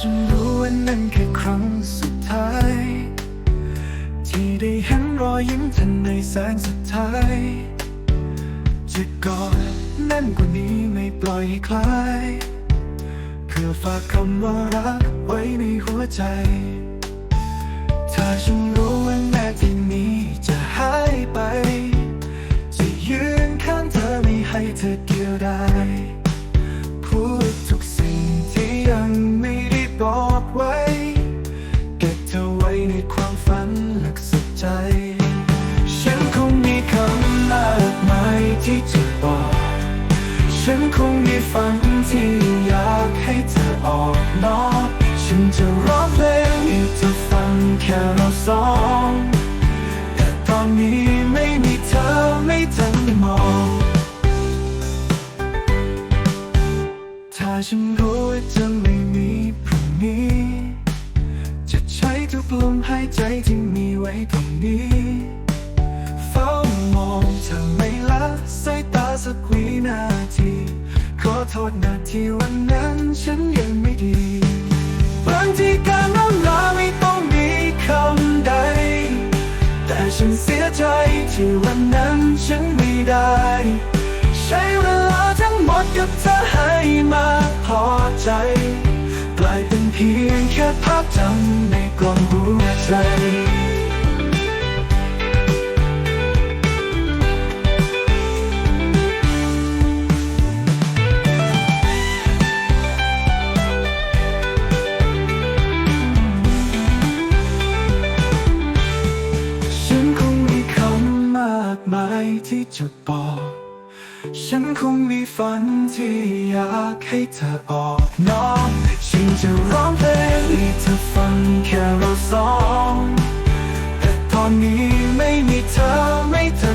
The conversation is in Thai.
ฉันรู้ว่านั่นแค่ครั้งสุดท้าย ที่ได้เห็นรอยยิ้มเธอในแสงสุดท้ายจะกอดแน่นกว่านี้ไม่ปล่อยให้คลาย เพื่อฝากคำว่ารักไว้ในหัวใจถ้าฉันรู้ว่าแม้ที่นี้จะหายไป จะยืนข้างเธอไม่ให้เธอเดียวดาย ที่จะบอกฉันคงมีฝันที่อยากให้เธอออกนอกฉันจะร้องเพลงให้เธอฟังแค่เราสองแต่ตอนนี้ไม่มีเธอไม่ทันมองถ้าฉันรู้ว่าจะไม่มีพรุ่งนี้ จะใช้ทุกลมหายใจที่มีไว้ตรงนี้เฝ้ามองเธอไม่ โทษนาทีวันนั้นฉันยังไม่ดีบางทีการน้ำลาไม่ต้องมีคำใด แต่ฉันเสียใจที่วันนั้นฉันไม่ได้ ใช้เวลาทั้งหมดกับเธอให้มาพอใจ กลายเป็นเพียงแค่ภาพจำในกล่องหัวใจ ที่จะบอก ฉันคงมีฝันที่อยากให้เธอออกนอกฉันจะร้องเพลงให้เธอฟังแค่เราสอง แต่ตอนนี้ไม่มีเธอไม่เธอ